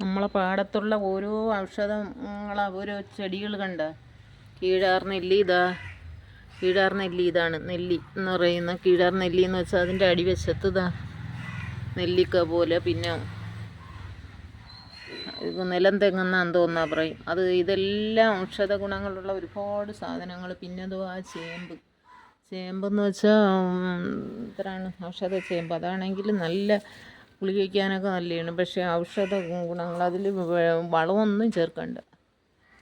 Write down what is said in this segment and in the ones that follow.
നമ്മളെ പാടത്തുള്ള ഓരോ ഔഷധങ്ങളെ ഓരോ ചെടികൾ കണ്ട. കീഴാർ നെല്ലി ഇതാ. കീഴാർ നെല്ലി ഇതാണ്. നെല്ലി എന്ന് പറയുന്ന കീഴാർ നെല്ലി എന്ന് വെച്ചാൽ അതിന്റെ അടിവശത്ത് ഇതാ. നെല്ലിക്ക പോലെ പിന്നെ നിലം തെങ്ങുന്നാന്ന് തോന്നാ പറയും. അത് ഇതെല്ലാം ഔഷധ ഗുണങ്ങളുള്ള ഒരുപാട് സാധനങ്ങൾ പിന്നെ അതോ ആ ചേമ്പ്. ചേമ്പെന്ന് വെച്ചാൽ ഇത്രയാണ് ഔഷധ ചേമ്പ്. അതാണെങ്കിൽ നല്ല ഗുളികയ്ക്കാനൊക്കെ നല്ലതാണ് പക്ഷേ ഔഷധ ഗുണങ്ങൾ അതിൽ വളമൊന്നും ചേർക്കണ്ട.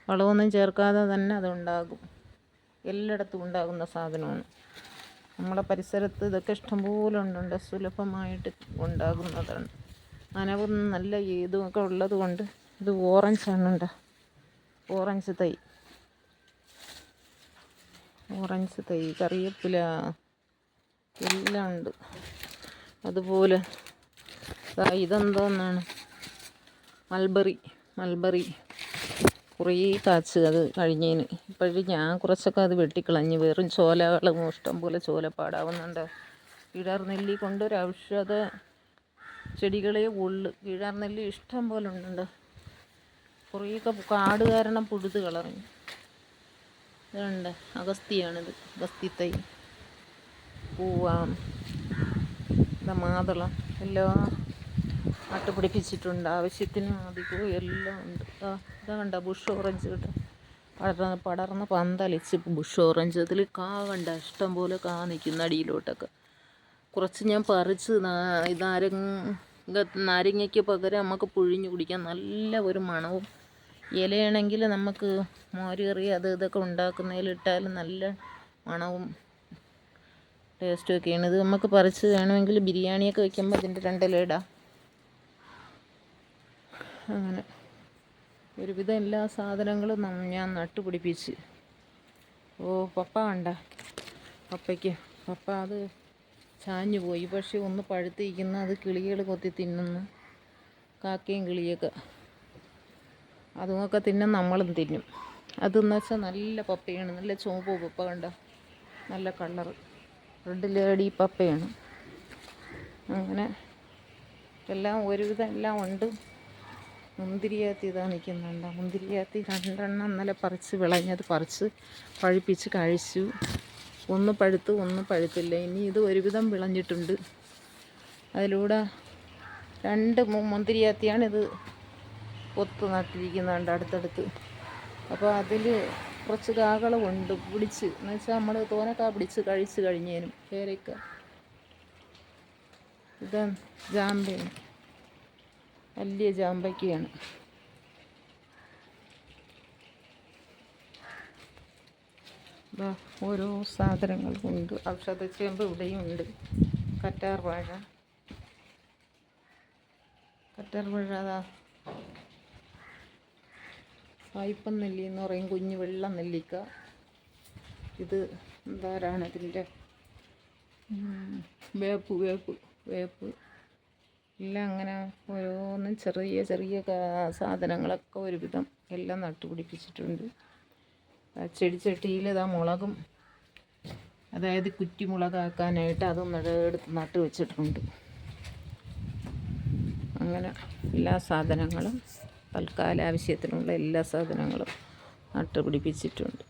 വളമൊന്നും ചേർക്കാതെ തന്നെ അതുണ്ടാകും. എല്ലായിടത്തും ഉണ്ടാകുന്ന സാധനമാണ്. നമ്മുടെ പരിസരത്ത് ഇതൊക്കെ ഇഷ്ടംപോലെ ഉണ്ടുണ്ട്. സുലഭമായിട്ട് ഉണ്ടാകുന്നതാണ്. നനവും നല്ല ഏതുമൊക്കെ ഉള്ളത് കൊണ്ട് ഇത് ഓറഞ്ച് ആണുണ്ട് ഓറഞ്ച് തൈ. ഓറഞ്ച് തൈ കറിവേപ്പില എല്ലാം ഉണ്ട്. അതുപോലെ ഇതെന്തോന്നാണ്? Mulberry mulberry. കുറേ കാച്ച് അത് കഴിഞ്ഞതിന് ഇപ്പോഴും ഞാൻ കുറച്ചൊക്കെ അത് വെട്ടിക്കളഞ്ഞ് വെറും ചോലകൾ ഇഷ്ടം പോലെ ചോലപ്പാടാവുന്നുണ്ട് ഇടർ നെല്ലി കൊണ്ടൊരു ഔഷധ ചെടികളെ ഉള്ളു. കീഴാർ നെല്ലി ഇഷ്ടം പോലെ ഉണ്ട് കുറേയൊക്കെ കാട് കാരണം പുഴുത് കളറിഞ്ഞു ഇതുണ്ട്. അഗസ്തിയാണിത് അഗസ്തി തൈ പൂവാം മാതളം. എല്ലാം നട്ടുപിടിപ്പിച്ചിട്ടുണ്ട് ആവശ്യത്തിന് അധികവും എല്ലാം ഉണ്ട്. ഇതാ കണ്ട ബുഷ് ഓറഞ്ച് കിട്ടും. പടർന്ന് പടർന്ന് പന്തലിച്ച് ബുഷ് ഓറഞ്ച് അതിൽ കാ കണ്ട ഇഷ്ടം പോലെ കാ നിൽക്കുന്ന അടിയിലോട്ടൊക്കെ. കുറച്ച് ഞാൻ പറിച്ച് നാരങ്ങ നാരങ്ങയ്ക്ക് പകരം നമുക്ക് പുഴിഞ്ഞ് കുടിക്കാൻ നല്ല ഒരു മണവും. ഇലയാണെങ്കിൽ നമുക്ക് മോര് കറി അത് ഇതൊക്കെ ഉണ്ടാക്കുന്നതിലിട്ടാൽ നല്ല മണവും ടേസ്റ്റും ഒക്കെയാണ്. ഇത് നമുക്ക് പറിച്ച് വേണമെങ്കിൽ ബിരിയാണിയൊക്കെ വെക്കുമ്പോൾ അതിന്റെ രണ്ടില ഇടാം. അങ്ങനെ. ഒരുവിധം എല്ലാ സാധനങ്ങളും ഞാൻ നട്ടുപിടിപ്പിച്ച്. ഓ പപ്പ കണ്ട. പപ്പയ്ക്ക്. പപ്പ അത് ചാഞ്ഞു പോയി. പക്ഷെ ഒന്ന് പഴുത്തിരിക്കുന്ന അത് കിളികൾ കൊത്തി തിന്നുന്നു. കാക്കയും കിളിയൊക്കെ. അതുമൊക്കെ തിന്നും നമ്മളും തിന്നും. അതെന്ന് വെച്ചാൽ നല്ല പപ്പയാണ്. നല്ല ചുവപ്പ് പപ്പ കണ്ട. നല്ല കളർ റെഡ് ലേഡി പപ്പയാണ്. അങ്ങനെ. എല്ലാം ഒരുവിധം എല്ലാം ഉണ്ട്. മുന്തിരിയാത്തി ഇതാ നിൽക്കുന്നുണ്ട് മുന്തിരിയാത്തി രണ്ടെണ്ണം ഇന്നലെ പറിച്ച് വിളഞ്ഞത് പറിച്ച് പഴുപ്പിച്ച് കഴിച്ചു. ഒന്ന് പഴുത്ത് ഒന്ന് പഴുത്തില്ല. ഇനി ഇത് ഒരുവിധം വിളഞ്ഞിട്ടുണ്ട്. അതിലൂടെ രണ്ട് മുന്തിരി മുന്തിരിയാത്തിയാണ് ഇത് ഒത്ത് നട്ടിരിക്കുന്നുണ്ട് അടുത്തടുത്ത്. അപ്പോൾ അതിൽ കുറച്ച് കാകളുണ്ട് പിടിച്ച് എന്ന് വെച്ചാൽ നമ്മൾ തോനക്കാ പിടിച്ച് കഴിച്ച് കഴിഞ്ഞേനും. പേരയ്ക്ക ഇതാ ജാമ്പയാണ്. വലിയ ജാമ്പയ്ക്കയാണ് ഓരോ ഓരോ ഔഷധ ചേമ്പ് ഇവിടെയും ഉണ്ട്. കറ്റാർ വാഴ. കറ്റാർ വാഴ അതാ സായിപ്പൻ നെല്ലി എന്ന് പറയും. കുഞ്ഞ് വെള്ള നെല്ലിക്ക. ഇത് എന്താരാണ് ഇതിന്റെ? വേപ്പ് വേപ്പ് വേപ്പ്. എല്ലാം അങ്ങനെ ഓരോന്നും ചെറിയ ചെറിയ സാധനങ്ങളൊക്കെ ഒരുവിധം എല്ലാം നട്ടുപിടിപ്പിച്ചിട്ടുണ്ട്. ചെടിച്ചട്ടിയിൽ ഇതാ മുളകും അതായത് കുറ്റിമുളകാക്കാനായിട്ട് അതും എടുത്ത് നട്ട് വെച്ചിട്ടുണ്ട്. അങ്ങനെ എല്ലാ സാധനങ്ങളും തൽക്കാല ആവശ്യത്തിനുള്ള എല്ലാ സാധനങ്ങളും നട്ടുപിടിപ്പിച്ചിട്ടുണ്ട്.